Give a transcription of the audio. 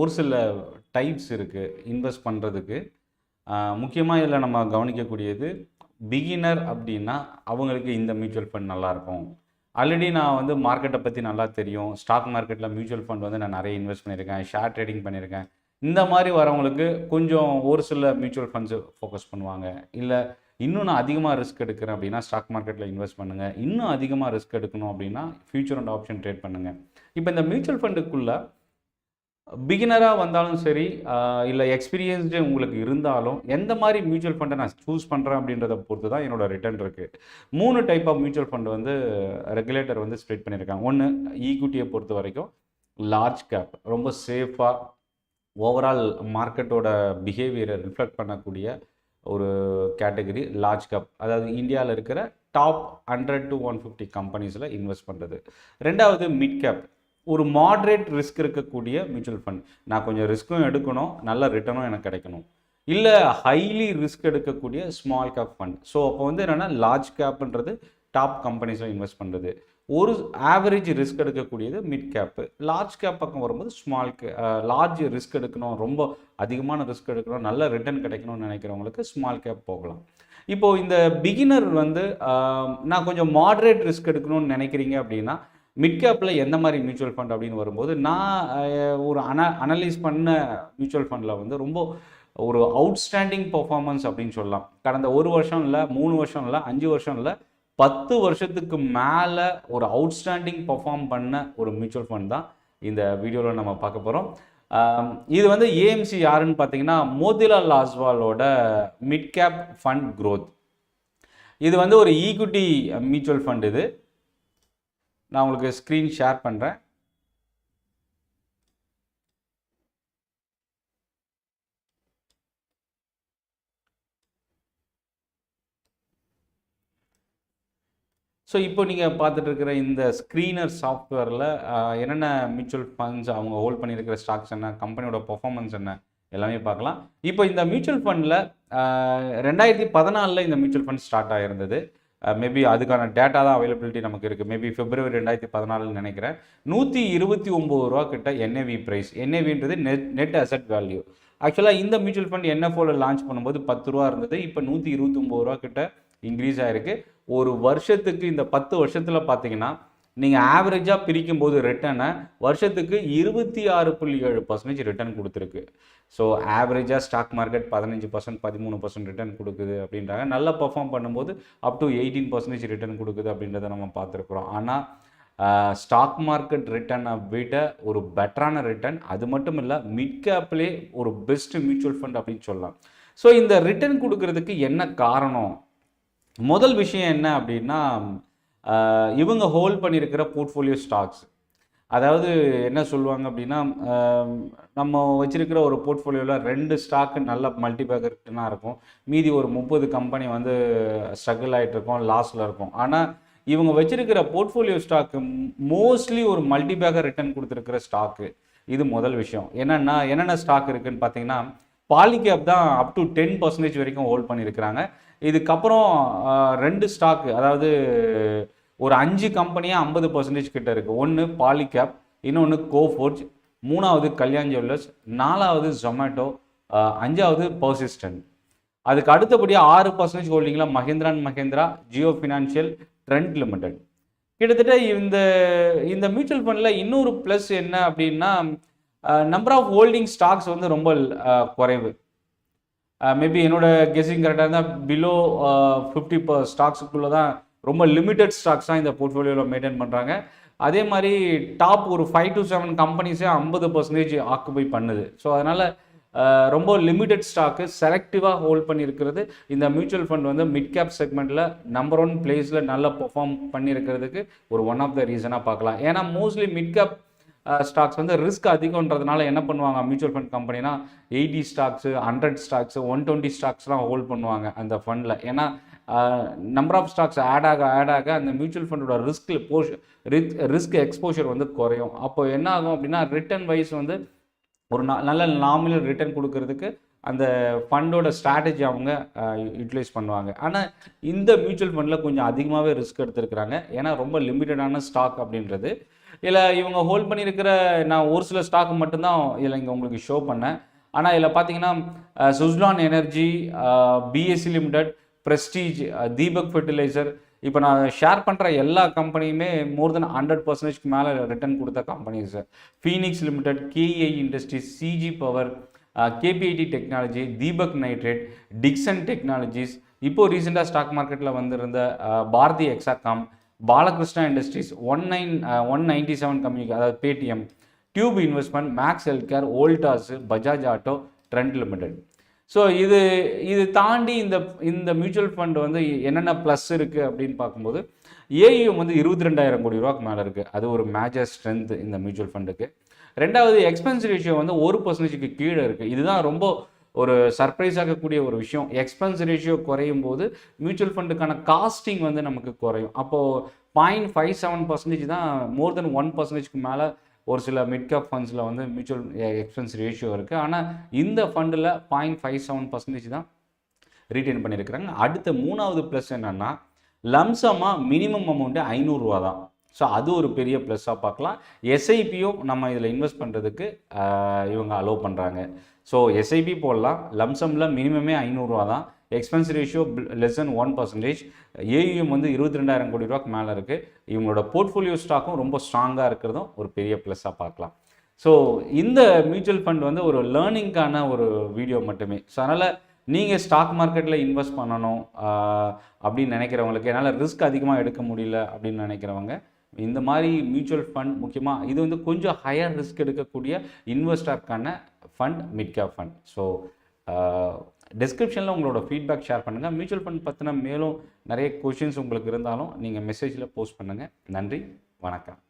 ஒரு சில டைப்ஸ் இருக்குது இன்வெஸ்ட் பண்ணுறதுக்கு முக்கியமாக இதில் நம்ம கவனிக்கக்கூடியது பிகினர் அப்படின்னா அவங்களுக்கு இந்த மியூச்சுவல் ஃபண்ட் நல்லாயிருக்கும். ஆல்ரெடி நான் வந்து மார்க்கெட்டை பற்றி நல்லா தெரியும். ஸ்டாக் மார்க்கெட்டில் மியூச்சுவல் ஃபண்ட் வந்து நான் நிறைய இன்வெஸ்ட் பண்ணியிருக்கேன் ஷேர் ட்ரேடிங் பண்ணியிருக்கேன். இந்த மாதிரி வரவங்களுக்கு கொஞ்சம் ஒரு சில மியூச்சுவல் ஃபண்ட்ஸு ஃபோக்கஸ் பண்ணுவாங்க. இல்லை இன்னும் நான் அதிகமாக ரிஸ்க் எடுக்கிறேன் அப்படின்னா ஸ்டாக் மார்க்கெட்டில் இன்வெஸ்ட் பண்ணுங்கள் இன்னும் அதிகமாக ரிஸ்க் எடுக்கணும் அப்படின்னா ஃபியூச்சர் அண்ட் ஆப்ஷன் ட்ரேட் பண்ணுங்கள் இப்போ இந்த மியூச்சுவல் ஃபண்டுக்குள்ளே பிகினராக வந்தாலும் சரி இல்லை எக்ஸ்பீரியன்ஸ்டு உங்களுக்கு இருந்தாலும் எந்த மாதிரி மியூச்சுவல் ஃபண்டை நான் சூஸ் பண்ணுறேன் அப்படின்றத பொறுத்து தான் என்னோட ரிட்டர்ன் இருக்குது மூணு டைப் ஆஃப் மியூச்சுவல் ஃபண்ட் வந்து ரெகுலேட்டர் வந்து ஸ்ப்ரெட் பண்ணியிருக்காங்க. ஒன்று ஈக்விட்டியை பொறுத்த வரைக்கும் லார்ஜ் கேப் ரொம்ப சேஃபாக ஓவரால் மார்க்கெட்டோட பிஹேவியரை ரிஃப்ளெக்ட் பண்ணக்கூடிய ஒரு கேட்டகரி லார்ஜ் கேப் அதாவது இந்தியாவில் இருக்கிற top hundred to one fifty கம்பெனிஸில் இன்வெஸ்ட் பண்ணுறது ரெண்டாவது மிட் கேப் ஒரு மாட்ரேட் ரிஸ்க் இருக்கக்கூடிய மியூச்சுவல் ஃபண்ட் நான் கொஞ்சம் ரிஸ்க்கும் எடுக்கணும் நல்ல ரிட்டர்னும் எனக்கு கிடைக்கணும். இல்லை ஹைலி ரிஸ்க் எடுக்கக்கூடிய ஸ்மால் கேப் ஃபண்ட் ஸோ அப்போ வந்து என்னென்னா லார்ஜ் கேப்ன்றது டாப் கம்பெனிஸில் இன்வெஸ்ட் பண்ணுறது ஒரு ஆவரேஜ் ரிஸ்க் எடுக்கக்கூடியது மிட் கேப்பு லார்ஜ் கேப் பக்கம் வரும்போது ஸ்மால் கே லார்ஜ் ரிஸ்க் எடுக்கணும். ரொம்ப அதிகமான ரிஸ்க் எடுக்கணும். நல்ல ரிட்டர்ன் கிடைக்கணும்னு நினைக்கிறவங்களுக்கு ஸ்மால் கேப் போகலாம். இப்போது இந்த பிகினர் வந்து நான் கொஞ்சம் மாட்ரேட் ரிஸ்க் எடுக்கணும்னு நினைக்கிறீங்க அப்படின்னா மிட் கேப்பில் எந்த மாதிரி மியூச்சுவல் ஃபண்ட் அப்படின்னு வரும்போது நான் ஒரு அன அனலைஸ் பண்ண மியூச்சுவல் ஃபண்டில் வந்து ரொம்ப ஒரு அவுட்ஸ்டாண்டிங் பர்ஃபார்மன்ஸ் அப்படின்னு சொல்லலாம். கடந்த ஒரு வருஷம் இல்லை மூணு வருஷம் இல்லை அஞ்சு வருஷம் இல்லை பத்து வருஷத்துக்கு மேலே ஒரு அவுட்ஸ்டாண்டிங் பர்ஃபார்ம் பண்ண ஒரு மியூச்சுவல் ஃபண்ட் தான் இந்த வீடியோவில் நம்ம பார்க்க போகிறோம் இது வந்து ஏஎம்சி யாருன்னு பார்த்தீங்கன்னா மோதிலால் ஆஸ்வாலோட மிட் கேப் ஃபண்ட் க்ரோத் இது வந்து ஒரு ஈக்விட்டி மியூச்சுவல் ஃபண்ட் இது. நான் உங்களுக்கு ஸ்க்ரீன் ஷேர் பண்ணுறேன் ஸோ இப்போ நீங்கள் பார்த்துட்டுருக்குற இந்த ஸ்க்ரீனர் சாஃப்ட்வேரில் என்னென்ன மியூச்சுவல் ஃபண்ட்ஸ் அவங்க ஹோல்ட் பண்ணியிருக்கிற ஸ்டாக்ஸ் என்ன கம்பெனியோட பர்ஃபார்மன்ஸ் என்ன எல்லாமே பார்க்கலாம். இப்போ இந்த மியூச்சுவல் ஃபண்டில் ரெண்டாயிரத்தி பதினாலில் இந்த மியூச்சுவல் ஃபண்ட் ஸ்டார்ட் ஆகிருந்தது மேபி அதுக்கான டேட்டா தான் அவைலபிலிட்டி நமக்கு இருக்குது மேபி பிப்ரவரி ரெண்டாயிரத்தி பதினாலுன்னு நினைக்கிறேன். நூற்றி இருபத்தி ஒம்பது ரூபா கிட்ட என்ஏவி ப்ரைஸ் என்ஏவின்றது நெட் நெட் அசட் வேல்யூ ஆக்சுவலாக இந்த மியூச்சுவல் ஃபண்ட் என்எஃப்ஓவில் லான்ச் பண்ணும்போது பத்து ரூபா இருந்தது. இப்போ நூற்றி இருபத்தொம்பது ரூபா கிட்ட இன்க்ரீஸ் ஆகிருக்கு ஒரு வருஷத்துக்கு இந்த பத்து வருஷத்தில் பார்த்தீங்கன்னா நீங்கள் ஆவரேஜாக பிரிக்கும் போது ரிட்டனை வருஷத்துக்கு இருபத்தி ஆறு புள்ளி ஏழு பர்சன்டேஜ் ரிட்டர்ன் கொடுத்துருக்கு. ஸோ ஆவரேஜாக ஸ்டாக் மார்க்கெட் பதினஞ்சு பர்சன்ட் பதிமூணு பர்சன்ட் ரிட்டர்ன் கொடுக்குது அப்படின்றாங்க. நல்லா பர்ஃபார்ம் பண்ணும்போது up to eighteen percentage return கொடுக்குது அப்படின்றத நம்ம பார்த்துருக்குறோம். ஆனால் ஸ்டாக் மார்க்கெட் ரிட்டர்னை விட ஒரு பெட்டரான ரிட்டர்ன் அது மட்டும் இல்லை மிட் கேப்லேயே ஒரு பெஸ்ட் மியூச்சுவல் ஃபண்ட் அப்படின்னு சொல்லலாம். ஸோ இந்த ரிட்டர்ன் கொடுக்கறதுக்கு என்ன காரணம்? முதல் விஷயம் என்ன அப்படின்னா இவங்க ஹோல்ட் பண்ணியிருக்கிற போர்ட்ஃபோலியோ ஸ்டாக்ஸ் அதாவது என்ன சொல்லுவாங்க அப்படின்னா நம்ம வச்சிருக்கிற ஒரு போர்ட்ஃபோலியோவில் ரெண்டு ஸ்டாக்கு நல்ல மல்டிபேக்கர்னா இருக்கும். மீதி ஒரு முப்பது கம்பெனி வந்து ஸ்ட்ரகிள் ஆகிட்டு இருக்கும் லாஸில் இருக்கும். ஆனால் இவங்க வச்சிருக்கிற போர்ட்ஃபோலியோ ஸ்டாக்கு மோஸ்ட்லி ஒரு மல்டிபேக்கர் ரிட்டர்ன் கொடுத்துருக்கிற ஸ்டாக்கு இது முதல் விஷயம். என்னென்னா என்னென்ன ஸ்டாக் இருக்குதுன்னு பார்த்தீங்கன்னா பாலிகேப் தான் அப் டு டென் பர்சன்டேஜ் வரைக்கும் ஹோல்ட் பண்ணியிருக்கிறாங்க இதுக்கப்புறம் ரெண்டு ஸ்டாக்கு அதாவது ஒரு அஞ்சு கம்பெனியாக ஐம்பது பர்சன்டேஜ் கிட்ட இருக்குது ஒன்று பாலிகேப் இன்னொன்று கோஃபோர்ஜ் மூணாவது கல்யாண் ஜுவல்லர்ஸ் நாலாவது ஜொமேட்டோ அஞ்சாவது பர்சிஸ்டன்ட் அதுக்கு அடுத்தபடியாக ஆறு percentage ஹோல்டிங்கில் Mahindra and Mahindra Jio financial Trent limited கிட்டத்தட்ட இந்த இந்த மியூச்சுவல் ஃபண்டில் இன்னொரு ப்ளஸ் என்ன அப்படின்னா நம்பர் ஆஃப் ஹோல்டிங் ஸ்டாக்ஸ் வந்து ரொம்ப குறைவு. மேபி என்னோட கெஸிங் கரெக்டாக இருந்தால் பிலோ ஃபிஃப்டி பர் ஸ்டாக்ஸுக்குள்ளே தான் ரொம்ப லிமிட்டட் ஸ்டாக்ஸ் தான் இந்த போர்ட்ஃபோலியோவில் மெயின்டைன் பண்ணுறாங்க அதே மாதிரி டாப் ஒரு ஃபைவ் டு செவன் கம்பெனிஸே ஐம்பது பர்சன்டேஜ் ஆக்குபை பண்ணுது. ஸோ அதனால் ரொம்ப லிமிட்டட் ஸ்டாக்கு செலக்டிவாக ஹோல்ட் பண்ணியிருக்கிறது. இந்த மியூச்சுவல் ஃபண்ட் வந்து மிட் கேப் செக்மெண்ட்டில் நம்பர் ஒன் பிளேஸில் நல்லா பெர்ஃபார்ம் பண்ணியிருக்கிறதுக்கு ஒரு ஒன் ஆஃப் த ரீசனாக பார்க்கலாம். ஏன்னா மோஸ்ட்லி மிட் கேப் ஸ்டாக்ஸ் வந்து ரிஸ்க் அதிகன்றதுனால என்ன பண்ணுவாங்க? Mutual fund கம்பெனினா eighty stocks hundred stocks one twenty ஸ்டாக்ஸ்லாம் hold பண்ணுவாங்க அந்த ஃபண்டில் ஏன்னா நம்பர் ஆஃப் ஸ்டாக்ஸ் ஆட் ஆக ஆட் ஆக அந்த மியூச்சுவல் ஃபண்டோட ரிஸ்க் போஷ் ரிஸ்க் எக்ஸ்போஷர் வந்து குறையும். அப்போ என்ன ஆகும் அப்படின்னா ரிட்டர்ன் வைஸ் வந்து ஒரு நல்ல நாமினல் ரிட்டர்ன் கொடுக்கறதுக்கு அந்த ஃபண்டோட ஸ்ட்ராட்டஜி அவங்க யூட்டிலைஸ் பண்ணுவாங்க. ஆனால் இந்த மியூச்சுவல் ஃபண்டில் கொஞ்சம் அதிகமாகவே ரிஸ்க் எடுத்துருக்குறாங்க. ஏன்னா ரொம்ப லிமிட்டடான ஸ்டாக் அப்படின்றது. இல்லை இவங்க ஹோல்ட் பண்ணியிருக்கிற நான் ஒரு சில ஸ்டாக் மட்டும்தான் இதில் இங்கே உங்களுக்கு ஷோ பண்ணேன். ஆனால் இதில் பார்த்தீங்கன்னா Suzlon energy BSE limited Prestige Deepak fertiliser இப்போ நான் ஷேர் பண்ணுற எல்லா கம்பெனியுமே மோர் தென் ஹண்ட்ரட் பர்சன்டேஜ்க்கு மேலே ரிட்டர்ன் கொடுத்த companies Phoenix limited KEI industries CG power KPIT technology Deepak nitrate Dixon technologies இப்போது ரீசெண்டாக ஸ்டாக் மார்க்கெட்டில் வந்திருந்த Bharti Exicom Balakrishna industries one nine one ninety seven company அதாவது Paytm tube investment Max health care Voltas Bajaj auto Trent limited so இது இது தாண்டி இந்த இந்த மியூச்சுவல் ஃபண்ட் வந்து என்னென்ன ப்ளஸ் இருக்குது அப்படின்னு பார்க்கும்போது ஏஇஎம் வந்து இருபத்தி ரெண்டாயிரம் கோடி ரூபாய்க்கு மேலே இருக்குது அது ஒரு மேஜர் ஸ்ட்ரென்த் இந்த மியூச்சுவல் ஃபண்டுக்கு ரெண்டாவது எக்ஸ்பென்ஸ் ரேஷியோ வந்து ஒரு பர்சன்டேஜுக்கு கீழே இருக்குது இதுதான் ரொம்ப ஒரு சர்ப்ரைஸ் ஆகக்கூடிய ஒரு விஷயம். எக்ஸ்பென்ஸ் ரேஷியோ குறையும் போது மியூச்சுவல் ஃபண்டுக்கான காஸ்டிங் வந்து நமக்கு குறையும். அப்போது பாயிண்ட் ஃபைவ் செவன் பர்சன்டேஜ் தான் மோர் தென் ஒன் பர்சன்டேஜ்க்கு மேலே ஒரு சில மிட் கேப் ஃபண்ட்ஸில் வந்து மியூச்சுவல் எக்ஸ்பென்ஸ் ரேஷியோ இருக்குது ஆனால் இந்த ஃபண்டில் பாயிண்ட் ஃபைவ் செவன் பர்சன்டேஜ் தான் ரீட்டைன் பண்ணியிருக்கிறாங்க அடுத்த மூணாவது ப்ளஸ் என்னன்னா லம்சமாக மினிமம் அமௌண்ட்டு ஐநூறுரூவா தான் ஸோ அது ஒரு பெரிய ப்ளஸ்ஸாக பார்க்கலாம். எஸ்ஐபியும் நம்ம இதில் இன்வெஸ்ட் பண்ணுறதுக்கு இவங்க அலோவ் பண்ணுறாங்க ஸோ எஸ்ஐபி போடலாம். லம்சமில் மினிமமே ஐநூறுரூவா தான். Expense ratio less than one percentage AUM வந்து இருபத்தி ரெண்டாயிரம் கோடி ரூபாய்க்கு மேலே இருக்குது இவங்களோட போர்ட்ஃபோலியோ ஸ்டாக்கும் ரொம்ப ஸ்ட்ராங்காக இருக்கிறதும் ஒரு பெரிய ப்ளஸ்ஸாக பார்க்கலாம். ஸோ இந்த மியூச்சுவல் ஃபண்ட் வந்து ஒரு லேர்னிங்க்கான ஒரு வீடியோ மட்டுமே. ஸோ அதனால் நீங்கள் ஸ்டாக் மார்க்கெட்டில் இன்வெஸ்ட் பண்ணணும் அப்படின்னு நினைக்கிறவங்களுக்கு என்னால் ரிஸ்க் அதிகமாக எடுக்க முடியல அப்படின்னு நினைக்கிறவங்க இந்த மாதிரி மியூச்சுவல் ஃபண்ட் முக்கியமாக இது வந்து கொஞ்சம் ஹையர் ரிஸ்க் எடுக்கக்கூடிய இன்வெஸ்டருக்கான fund mid cap fund so டிஸ்கிரிப்ஷனில் உங்களோட ஃபீட்பேக் ஷேர் பண்ணுங்கள் மியூச்சுவல் ஃபண்ட் பற்றின மேலும் நிறைய கொஷின்ஸ் உங்களுக்கு இருந்தாலும் நீங்கள் மெசேஜில் போஸ்ட் பண்ணுங்கள் நன்றி வணக்கம்.